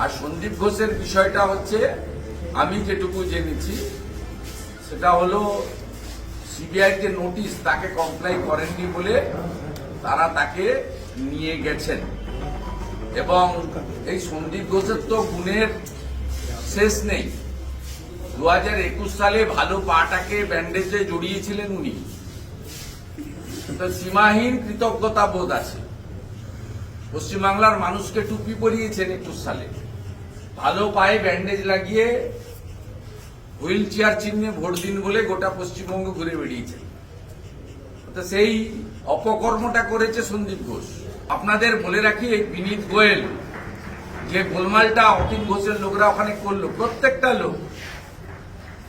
আর সন্দীপ ঘোষের বিষয়টা হচ্ছে, আমি যেটুকু জেনেছি, সেটা হলো সিবিআই যে নোটিশ তাকে কমপ্লাই করেননি বলে তারা তাকে নিয়ে গেছেন। এবং এই সন্দীপ ঘোষের তো গুণের শেষ নেই। দু একুশ সালে ভালো পাটাকে ব্যান্ডেজে জড়িয়েছিলেন উনি। সীমাহীন কৃতজ্ঞতা বোধ আছে। পশ্চিমবাংলার মানুষকে টুপি পরিয়েছেন একুশ সালে। ভালো পায়ে ব্যান্ডেজ লাগিয়ে হুইল চেয়ার চিহ্নে ভোট দিন বলে গোটা পশ্চিমবঙ্গ ঘুরে বেরিয়েছেন তো সেই অপকর্মটা করেছে সন্দীপ ঘোষ। আপনাদের বলে রাখি এই বিনীত গোয়েল যে গোলমালটা অতীন ঘোষের লোকরা ওখানে করল, প্রত্যেকটা লোক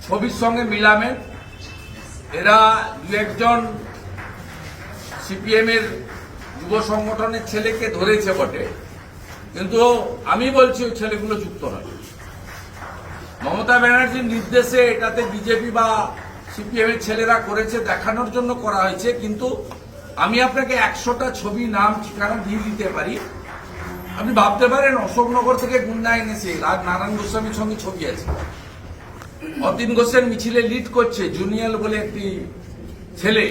ছবির সঙ্গে মিলামেন এরা দু একজন সিপিএম এর যুব সংগঠনের ছেলেকে ধরেছে বটে। কিন্তু আমি বলছি ওই ছেলেগুলো যুক্ত নয়। মমতা ব্যানার্জির নির্দেশে এটাতে বিজেপি বা সিপিএম এর ছেলেরা করেছে, দেখানোর জন্য করা হয়েছে, কিন্তু আমি আপনাকে একশোটা ছবি, নাম, ঠিকানা দিয়ে দিতে পারি। আপনি ভাবতে পারেন, অশোকনগর থেকে গুন্ডা এনেছে, রাজ নারায়ণ গোস্বামীর সঙ্গে ছবি আছে। অতীন ঘোষের মিছিলে লিড করছে জুনিয়র বলে একটি ছেলে,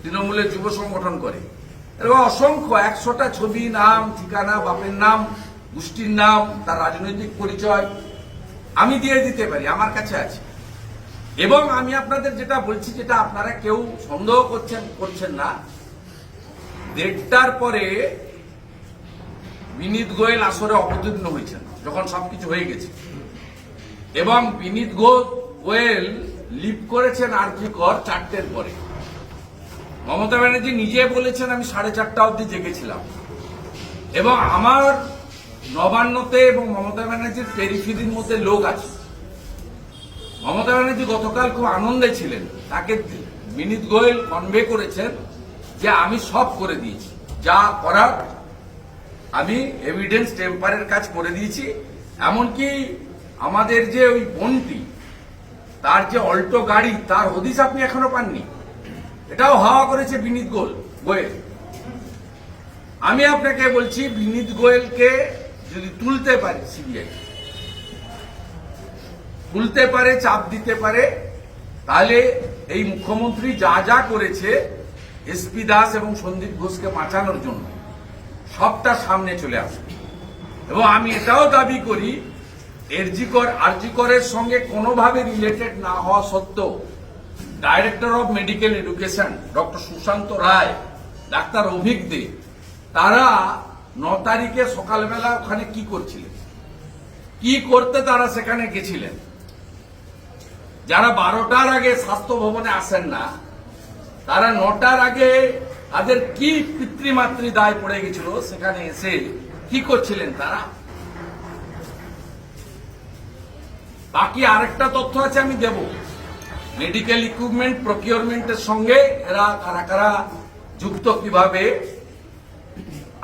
তৃণমূলের যুব সংগঠন করে। এরকম অসংখ্য একশোটা ছবি, নাম, ঠিকানা, বাপের নাম, গোষ্ঠীর নাম, তার রাজনৈতিক পরিচয় আমি দিয়ে দিতে পারি, আমার কাছে আছে। এবং আমি আপনাদের যেটা বলছি, যেটা আপনারা কেউ সন্দেহ করছেন করছেন না, দেড়টার পরে বিনীত গোয়েল আসরে অবতীর্ণ হয়েছেন, যখন সবকিছু হয়ে গেছে। এবং বিনীত গোয়েল লিভ করেছেন আর জি কর চারটের পরে। মমতা ব্যানার্জি নিজে বলেছেন, আমি সাড়ে চারটা অবধি জেগেছিলাম। এবং আমার নবান্নতে এবং মমতা ব্যানার্জির পেরিফিরির মধ্যে লোক আছে। মমতা ব্যানার্জি গতকাল খুব আনন্দে ছিলেন। তাকে বিনীত গোয়েল কনভে করেছেন যে, আমি সব করে দিয়েছি। যা করার আমি এভিডেন্স টেম্পারের কাজ করে দিয়েছি। এমনকি আমাদের যে ওই বন্টি, তার যে অল্টো গাড়ি, তার হদিস আপনি এখনও পাননি। এটাও হাওয়া করেছে বিনীত গোল গোয়েল। আমি আপনাকে বলছি, বিনীত গোয়েলকে যদি তুলতে পারে সিবিআই, তুলতে পারে, চাপ দিতে পারে, তাহলে এই মুখ্যমন্ত্রী যা যা করেছে এসপি দাস এবং সন্দীপ ঘোষকে বাঁচানোর জন্য সবটা সামনে চলে আসবে। এবং আমি এটাও দাবি করি, এরজিকর, আরজিকরের সঙ্গে কোনোভাবে রিলেটেড না হওয়া সত্ত্বেও director of medical education doctor Sushanta Roy, doctor Abhik De, তারা ন তারিখে সকালবেলা ওখানে কি করছিলেন? কি করতে তারা সেখানে গেছিলেন? যারা বারোটার আগে স্বাস্থ্য ভবনে আসেন না, তারা নটার আগে তাদের কি পিতৃমাতৃ দায় পড়ে গেছিল সেখানে এসে কি করছিলেন তারা? বাকি আরেকটা তথ্য আছে আমি দেব। মেডিকেল ইকুইপমেন্ট প্রকিউরমেন্টের সঙ্গে এরা কারা কারা যুক্ত কীভাবে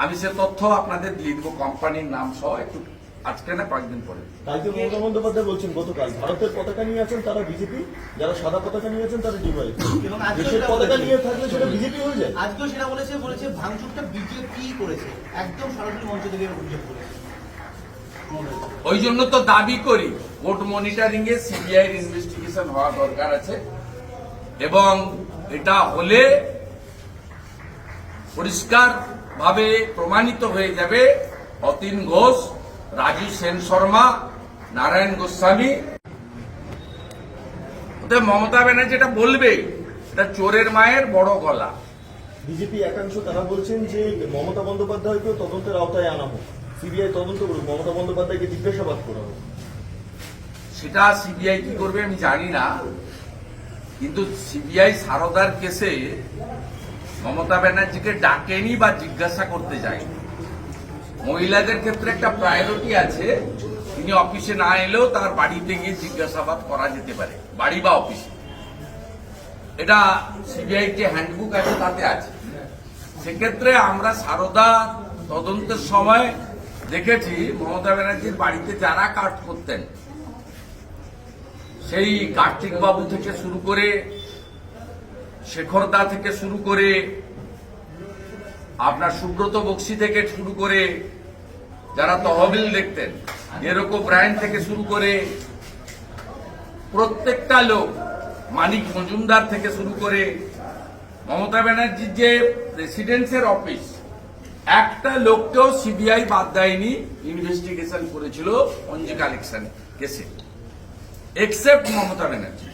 আমি সে তথ্য আপনাদের দিয়ে দিব কোম্পানির নাম সহ একটু আজকে না কয়েকদিন পরে। কালকে মমতা বন্দ্যোপাধ্যায় বলছেন গতকাল ভারতের পতাকা নিয়ে আছেন তারা বিজেপি যারা সাদা পতাকা নিয়ে আছেন তারা ডিওয়াই। এবং আজকে দেশের সেটা পতাকা বলেছে। নিয়ে থাকলে সেটা বিজেপি হয়ে যায়। আজকেও সেটা বলেছে বলেছে ভাঙচুরটা বিজেপি করেছে। একদম সরাসরি মঞ্চ থেকে অভিযোগ করেছে। ওই জন্য তো দাবি করি কোর্ট মনিটরিং এ সিবিআই ইনভেস্টিগেশন হওয়া দরকার আছে। এবং এটা হলে পরিষ্কার ভাবে প্রমাণিত হয়ে যাবে। অতীন ঘোষ, রাজু সেন শর্মা, নারায়ণ গোস্বামী। মমতা ব্যানার্জি এটা বলবে, এটা চোরের মায়ের বড় গলা। বিজেপি একাংশ তারা বলছেন যে মমতা বন্দ্যোপাধ্যায়কেও তদন্তের আওতায় আনা হোক। সিবিআই তদন্ত করুক, মমতা বন্দ্যোপাধ্যায়কে জিজ্ঞাসাবাদ করা সেটা সিবিআই কি করবে আমি জানি না, কিন্তু সিবিআই সারদার কেসে মমতা ব্যানার্জিকে ডাকেনি বা জিজ্ঞাসা করতে যায়নি। মহিলাদের ক্ষেত্রে একটা প্রায়োরিটি আছে, তিনি অফিসে না এলেও তার বাড়িতে গিয়ে জিজ্ঞাসাবাদ করা যেতে পারে, বাড়ি বা অফিসে। এটা সিবিআই যে হ্যান্ডবুক আছে তাতে আছে। সেক্ষেত্রে আমরা সারদা তদন্তের সময় দেখেছি মমতা ব্যানার্জির বাড়িতে যারা কাজ করতেন, সেই কার্তিক বাবু থেকে শুরু করে, শেখরদা থেকে শুরু করে, আপনার সুব্রত বক্সি থেকে শুরু করে, যারা তহবিল দেখতেন, এরকম ব্রায়ন থেকে শুরু করে, প্রত্যেকটা লোক, মানিক মজুমদার থেকে শুরু করে, মমতা ব্যানার্জির যে প্রেসিডেন্সের অফিস একটা লোককেও সিবিআই বাদ দেয়নি ইনভেস্টিগেশন করেছিল অঞ্জি কালেকশন কেসে। এক্সেপ্ট মমতা ব্যানার্জি।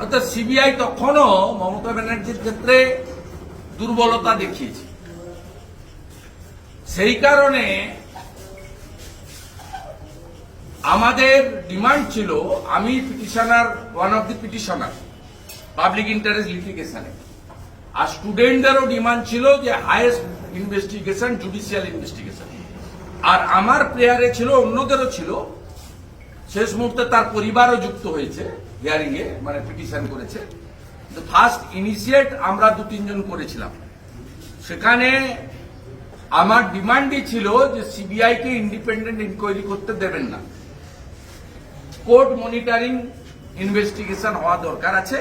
অর্থাৎ সিবিআই তখনও মমতা ব্যানার্জির ক্ষেত্রে দুর্বলতা দেখিয়েছে। সেই কারণে আমাদের ডিমান্ড ছিল, আমি petitioner one of the petitioner public interest লিটিগেশনে আর স্টুডেন্টদেরও ডিমান্ড ছিল যে হায়েস্ট ইনভেস্টিগেশন জুডিশিয়াল ইনভেস্টিগেশন আর আমার প্রেয়ারে ছিল অন্যদেরও ছিল শেষ মুহূর্তে তার পরিবারও যুক্ত হয়েছে হিয়ারিং এ মানে পিটিশন করেছে ফার্স্ট ইনিশিয়েট আমরা দু তিনজন করেছিলাম সেখানে আমার ডিমান্ডই ছিল যে সিবিআই কে ইন্ডিপেন্ডেন্ট ইনকোয়ারি করতে দেবেন না কোর্ট মনিটরিং ইনভেস্টিগেশন হওয়া দরকার আছে